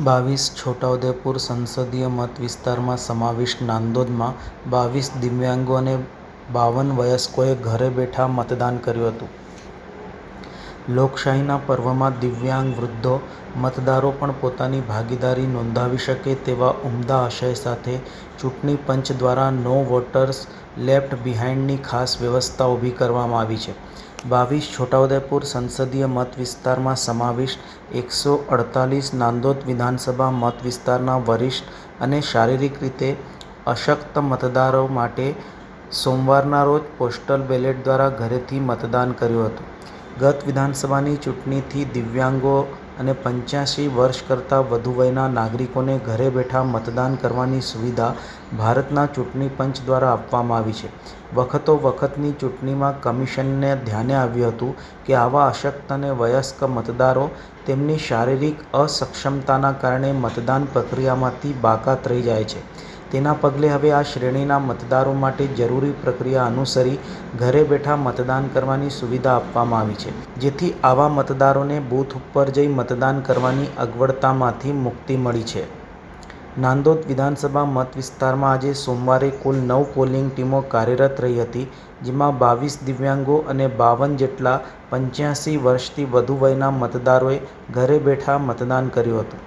બાવીસ છોટાઉદેપુર સંસદીય મત વિસ્તારમાં સમાવિષ્ટ નાંદોદમાં બાવીસ દિવ્યાંગો અને બાવન વયસ્કોએ ઘરે બેઠા મતદાન કર્યું હતું. લોકશાહીના પર્વમાં દિવ્યાંગ વૃદ્ધો મતદારો પણ પોતાની ભાગીદારી નોંધાવી શકે તેવા ઉમદા આશય સાથે ચૂંટણી પંચ દ્વારા નો વોટર્સ લેફ્ટ બિહાઇન્ડની ખાસ વ્યવસ્થા ઊભી કરવામાં આવી છે. બાવીસ છોટાઉદેપુર સંસદીય મત વિસ્તારમાં સમાવિષ્ટ એકસો અડતાલીસ નાંદોદ વિધાનસભા મત વિસ્તારના વરિષ્ઠ અને શારીરિક રીતે અશક્ત મતદારો માટે સોમવારના રોજ પોસ્ટલ બેલેટ દ્વારા ઘરેથી મતદાન કર્યું હતું. ગત વિધાનસભાની ચૂંટણીથી દિવ્યાંગો અને પંચ્યાસી વર્ષ કરતાં વધુ વયના નાગરિકોને ઘરે બેઠા મતદાન કરવાની સુવિધા ભારતના ચૂંટણી પંચ દ્વારા આપવામાં આવી છે. વખતો વખતની ચૂંટણીમાં કમિશનને ધ્યાને આવ્યું હતું કે આવા અશક્ત અને વયસ્ક મતદારો તેમની શારીરિક અસક્ષમતાના કારણે મતદાન પ્રક્રિયામાંથી બાકાત રહી જાય છે. તેના પગલે હવે આ શ્રેણીના મતદારો માટે જરૂરી પ્રક્રિયા અનુસરી ઘરે બેઠા મતદાન કરવાની સુવિધા આપવામાં આવી છે, જેથી આવા મતદારોને બૂથ ઉપર જઈ મતદાન કરવાની અગવડતામાંથી મુક્તિ મળી છે. નાંદોદ વિધાનસભા મત વિસ્તારમાં આજે સોમવારે કુલ નવ પોલિંગ ટીમો કાર્યરત રહી હતી, જેમાં બાવીસ દિવ્યાંગો અને બાવન જેટલા પંચ્યાસી વર્ષથી વધુ વયના મતદારોએ ઘરે બેઠા મતદાન કર્યું હતું.